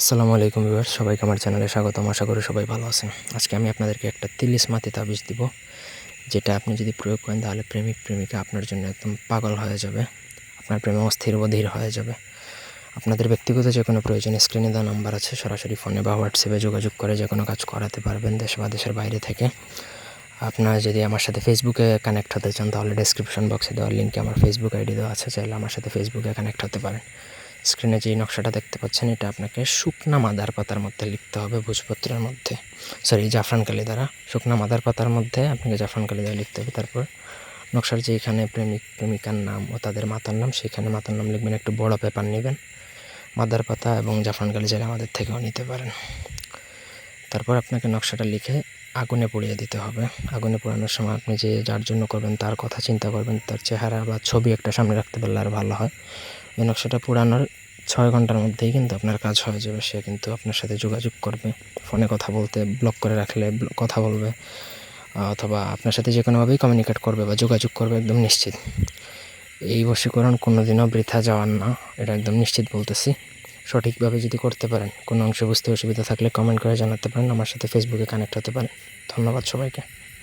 আসসালামু আলাইকুম ভিউয়ার সবাইকে আমার চ্যানেলে স্বাগতম, আশা করি সবাই ভালো আছেন। আজকে আমি আপনাদেরকে একটা তিলিশ মাতি তাবিজ দিব, যেটা আপনি যদি প্রয়োগ করেন তাহলে প্রেমিক প্রেমিকা আপনার জন্য একদম পাগল হয়ে যাবে, আপনার প্রেমে অস্থির বধির হয়ে যাবে। আপনাদের ব্যক্তিগত যে কোনো প্রয়োজনে স্ক্রিনে দেওয়া নাম্বার আছে, সরাসরি ফোনে বা হোয়াটসঅ্যাপে যোগাযোগ করে যে কোনো কাজ করাতে পারবেন দেশ বা দেশের বাইরে থেকে। আপনারা যদি আমার সাথে ফেসবুকে কানেক্ট হতে চান, তাহলে ডেসক্রিপশন বক্সে দেওয়ার লিঙ্কে আমার ফেসবুক আইডি দেওয়া আছে, চাইলে আমার সাথে ফেসবুকে কানেক্ট হতে পারেন। স্ক্রিনে যে নকশাটা দেখতে পাচ্ছেন, এটা আপনাকে শুকনা মাদার পাতার মধ্যে লিখতে হবে ভোজপত্রের মধ্যে। সরি জাফরান কালি দ্বারা। শুকনা মাদার পাতার মধ্যে আপনাকে জাফরান কালি দ্বারা লিখতে হবে। তারপর নকশার যে এখানে প্রেমিক, প্রেমিকার নাম ও তাদের মাতার নাম, সেখানে মাতার নাম লিখবেন। একটু বড় পেপার নেবেন। মাদার পাতা এবং জাফরান কালি চাইলে আমাদের থেকেও নিতে পারেন। তারপর আপনাকে নকশাটা লিখে আগুনে পুড়িয়ে দিতে হবে। আগুনে পোড়ানোর সময় আপনি যে যার জন্য করবেন, তার কথা চিন্তা করবেন, তার চেহারা বা ছবি একটা সামনে রাখতে পারলে আর ভালো হয়। ওই নকশাটা পোড়ানোর ছয় ঘণ্টার মধ্যেই কিন্তু আপনার কাজ হয়ে যাবে। সে কিন্তু আপনার সাথে যোগাযোগ করবে, ফোনে কথা বলতে, ব্লক করে রাখলে কথা বলবে, অথবা আপনার সাথে যে কোনোভাবেই কমিউনিকেট করবে বা যোগাযোগ করবে একদম নিশ্চিত। এই বশীকরণ কোনোদিনও বৃথা যাওয়ার না, এটা একদম নিশ্চিত বলতেছি। সঠিকভাবে যদি করতে পারেন, কোনো অংশ বুঝতে অসুবিধা থাকলে কমেন্ট করে জানাতে পারেন, আমার সাথে ফেসবুকে কানেক্ট হতে পারেন। ধন্যবাদ সবাইকে।